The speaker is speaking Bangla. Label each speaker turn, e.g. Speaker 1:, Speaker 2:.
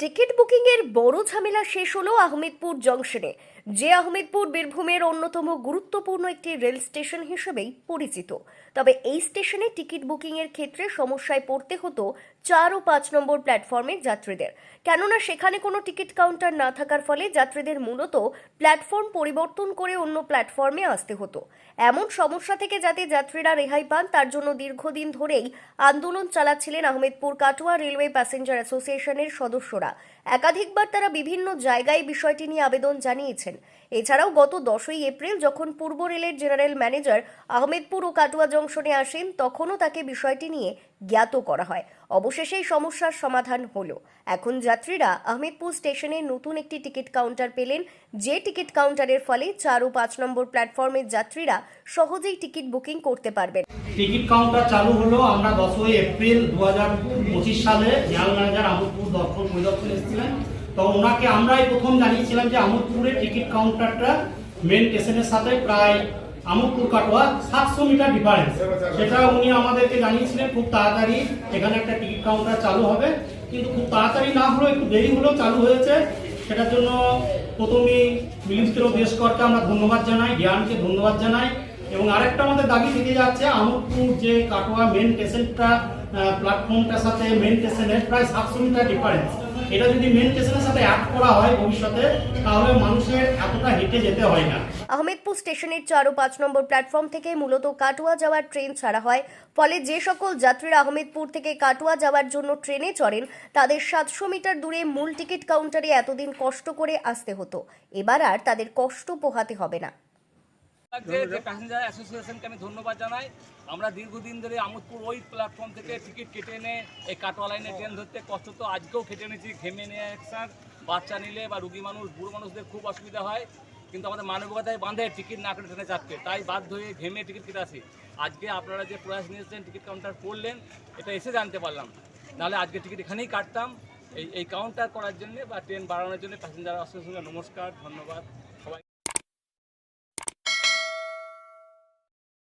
Speaker 1: টিকিট বুকিং এর বড় ঝামেলা শেষ হলো আহমেদপুর জংশনে। যে আহমেদপুর বীরভূমের অন্যতম গুরুত্বপূর্ণ একটি রেল স্টেশন হিসেবেই পরিচিত। তবে এই স্টেশনে টিকিট বুকিং এর ক্ষেত্রে সমস্যায় পড়তে হতো চার ও পাঁচ নম্বর প্ল্যাটফর্মের যাত্রীদের। কেননা সেখানে কোনো টিকিট কাউন্টার না থাকার ফলে যাত্রীদের মূলত প্ল্যাটফর্ম পরিবর্তন করে অন্য প্ল্যাটফর্মে আসতে হতো। এমন সমস্যা থেকে যাতে যাত্রীরা রেহাই পান, তার জন্য দীর্ঘদিন ধরেই আন্দোলন চালাচ্ছিলেন আহমেদপুর কাটোয়া রেলওয়ে প্যাসেঞ্জার অ্যাসোসিয়েশনের সদস্যরা। করা একাধিকবার তারা বিভিন্ন জায়গায় বিষয়টি নিয়ে আবেদন জানিয়েছেন। এছাড়াও গত দশই এপ্রিল যখন পূর্ব রেলের জেনারেল ম্যানেজার আহমেদপুর ও কাটুয়া জংশনে আসেন, তখনও তাকে বিষয়টি নিয়ে জ্ঞাত করা হয়। অবশেষে এই সমস্যার সমাধান হলো। এখন যাত্রীরা আহমেদপুর স্টেশনে নতুন একটি টিকিট কাউন্টার পেলেন। যে টিকিট কাউন্টারের ফলে চার ও পাঁচ নম্বর প্ল্যাটফর্মের যাত্রীরা সহজেই টিকিট বুকিং করতে পারবেন।
Speaker 2: টিকিট কাউন্টার চালু হলো আমরা দশই এপ্রিল দু হাজার পঁচিশ সালে। জেনারেল ম্যানেজার আমোদপুর দর্শন পরিদর্শন এসেছিলেন তো ওনাকে আমরাই প্রথম জানিয়েছিলাম যে আমোদপুরের টিকিট কাউন্টারটা মেন স্টেশনের সাথে প্রায় আমোদপুর কাটোয়া সাতশো মিটার ডিফারেন্স সেটা উনি আমাদেরকে জানিয়েছিলেন, খুব তাড়াতাড়ি এখানে একটা টিকিট কাউন্টার চালু হবে। কিন্তু খুব তাড়াতাড়ি না হলেও, একটু দেরি হলেও চালু হয়েছে। সেটার জন্য প্রথমেই মিলিন্দ্র দেশকরকে আমরা ধন্যবাদ জানাই, জ্ঞানকে ধন্যবাদ জানাই। এবং আরেকটা আমাদের দাবি থেকে যাচ্ছে, আমোদপুর যে কাটোয়া মেন স্টেশনটা প্ল্যাটফর্মটার সাথে মেন স্টেশনের প্রায় সাতশো মিটার ডিফারেন্স এটা যদি স্টেশনের সাথে অ্যাড করা হয় ভবিষ্যতে, তাহলে মানুষের এতটা হেঁটে যেতে হয় না।
Speaker 1: আহমেদপুর স্টেশনের চার ও পাঁচ নম্বর প্ল্যাটফর্ম থেকে মূলত কাটোয়া যাওয়ার ট্রেন ছাড়া হয়। ফলে যে সকল যাত্রীরা আহমেদপুর থেকে কাটোয়া যাওয়ার জন্য ট্রেনে চড়েন, তাদের সাতশো মিটার দূরে মূল টিকিট কাউন্টারে এতদিন কষ্ট করে আসতে হতো। এবার আর তাদের কষ্ট পোহাতে হবে না।
Speaker 3: যে প্যাসেঞ্জার অ্যাসোসিয়েশনকে আমি ধন্যবাদ জানাই, আমরা দীর্ঘদিন ধরে আমোদপুর ওই প্ল্যাটফর্ম থেকে টিকিট কেটে এনে এই কাটোয়া লাইনে ট্রেন ধরতে কষ্ট তো আজকেও কেটে এনেছি, ঘেমে নিয়ে একসাথ বাচ্চা নিলে বা রুগী মানুষ, বুড়ো মানুষদের খুব অসুবিধা হয়, কিন্তু আমাদের মানবিকতায় বাঁধে টিকিট না কেটে ট্রেনে চাপতে। তাই বাধ্য হয়ে ঘেমে টিকিট কেটে আসি। আজকে আপনারা যে প্রয়াস নিয়েছেন টিকিট কাউন্টার করলেন, এটা এসে জানতে পারলাম। নাহলে আজকে টিকিট এখানেই কাটতাম। এই এই কাউন্টার করার জন্য বা ট্রেন বাড়ানোর জন্য প্যাসেঞ্জার অ্যাসোসিয়েশনকে নমস্কার, ধন্যবাদ।